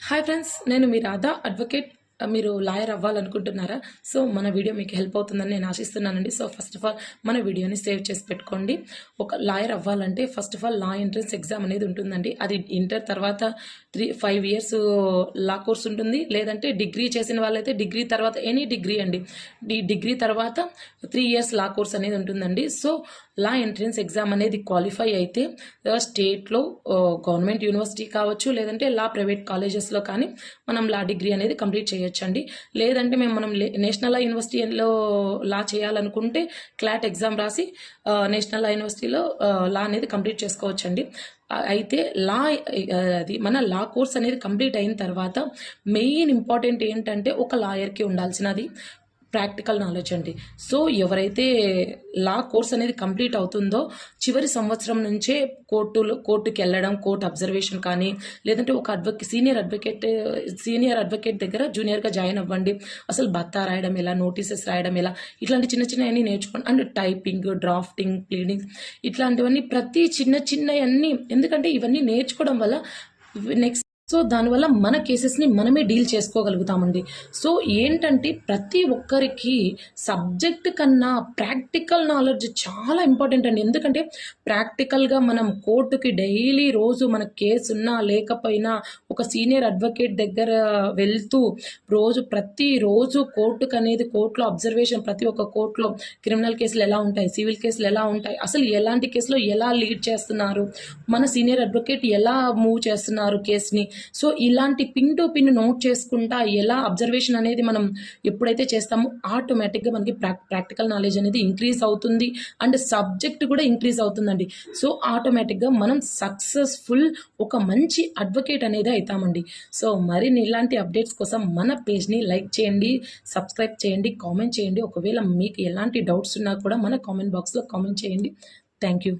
Hi friends నేను మీ Radha advocate మీరు లాయర్ అవ్వాలనుకుంటున్నారా? సో మన వీడియో మీకు హెల్ప్ అవుతుందని నేను ఆశిస్తున్నానండి. సో ఫస్ట్ ఆఫ్ ఆల్ మన వీడియోని సేవ్ చేసి పెట్టుకోండి. ఒక లాయర్ అవ్వాలంటే first of all law entrance exam అనేది ఉంటుందండి. అది ఇంటర్ తర్వాత three five years law course ఉంటుంది. లేదంటే డిగ్రీ చేసిన వాళ్ళైతే డిగ్రీ తర్వాత ఎనీ డిగ్రీ అండి. డి- డిగ్రీ తర్వాత త్రీ ఇయర్స్ లా కోర్స్ అనేది ఉంటుందండి. సో లా ఎంట్రన్స్ ఎగ్జామ్ అనేది క్వాలిఫై అయితే స్టేట్లో గవర్నమెంట్ యూనివర్సిటీ కావచ్చు లేదంటే లా ప్రైవేట్ కాలేజెస్లో కానీ మనం లా డిగ్రీ అనేది కంప్లీట్ చేయొచ్చండి. లేదంటే మేము మనం లే- నేషనల్ లా యూనివర్సిటీలో లా చేయాలనుకుంటే క్లాట్ ఎగ్జామ్ రాసి నేషనల్ లా యూనివర్సిటీలో లా అనేది కంప్లీట్ చేసుకోవచ్చండి. అయితే లా అది మన లా కోర్స్ అనేది కంప్లీట్ అయిన తర్వాత మెయిన్ ఇంపార్టెంట్ ఏంటంటే ఒక లాయర్కి ఉండాల్సినది. ప్రాక్టికల్ నాలెడ్జ్ అండి. సో ఎవరైతే లా కోర్స్ అనేది కంప్లీట్ అవుతుందో చివరి సంవత్సరం నుంచే కోర్టులో కోర్టుకి వెళ్ళడం కోర్టు అబ్జర్వేషన్ కానీ లేదంటే ఒక advocate senior advocate senior advocate దగ్గర జూనియర్గా జాయిన్ అవ్వండి. అసలు భత్తా రాయడం ఎలా నోటీసెస్ రాయడం ఎలా ఇట్లాంటి చిన్న చిన్నవన్నీ నేర్చుకోండి. అండ్ టైపింగ్ డ్రాఫ్టింగ్ క్లీనింగ్ ఇట్లాంటివన్నీ ప్రతి చిన్న చిన్నవన్నీ ఎందుకంటే ఇవన్నీ నేర్చుకోవడం వల్ల నెక్స్ట్ సో దానివల్ల మన కేసెస్ని మనమే డీల్ చేసుకోగలుగుతామండి. సో ఏంటంటే ప్రతి ఒక్కరికి సబ్జెక్ట్ కన్నా ప్రాక్టికల్ నాలెడ్జ్ చాలా ఇంపార్టెంట్ అండి. ఎందుకంటే ప్రాక్టికల్గా మనం కోర్టుకి డైలీ రోజు మన కేసు ఉన్నా లేకపోయినా ఒక సీనియర్ అడ్వకేట్ దగ్గర వెళ్తూ రోజు ప్రతి రోజు కోర్టుకు అనేది కోర్టులో అబ్జర్వేషన్ ప్రతి ఒక్క కోర్టులో క్రిమినల్ కేసులు ఎలా ఉంటాయి సివిల్ కేసులు ఎలా ఉంటాయి అసలు ఎలాంటి కేసులో ఎలా లీడ్ చేస్తున్నారు మన సీనియర్ అడ్వకేట్ ఎలా మూవ్ చేస్తున్నారు కేసుని సో ఇలాంటి పిన్ టు పిన్ నోట్ చేసుకుంటా ఎలా అబ్జర్వేషన్ అనేది మనం ఎప్పుడైతే చేస్తామో ఆటోమేటిక్గా మనకి ప్రాక్ ప్రాక్టికల్ నాలెడ్జ్ అనేది ఇంక్రీజ్ అవుతుంది అండ్ సబ్జెక్ట్ కూడా ఇంక్రీజ్ అవుతుందండి. సో ఆటోమేటిక్గా మనం సక్సెస్ఫుల్ ఒక మంచి అడ్వకేట్ అనేది అవుతామండి సో మరిన్ని ఇలాంటి అప్డేట్స్ కోసం మన పేజ్ని లైక్ చేయండి సబ్స్క్రైబ్ చేయండి కామెంట్ చేయండి. ఒకవేళ మీకు ఎలాంటి డౌట్స్ ఉన్నా కూడా మన కామెంట్ బాక్స్లో కామెంట్ చేయండి. Thank you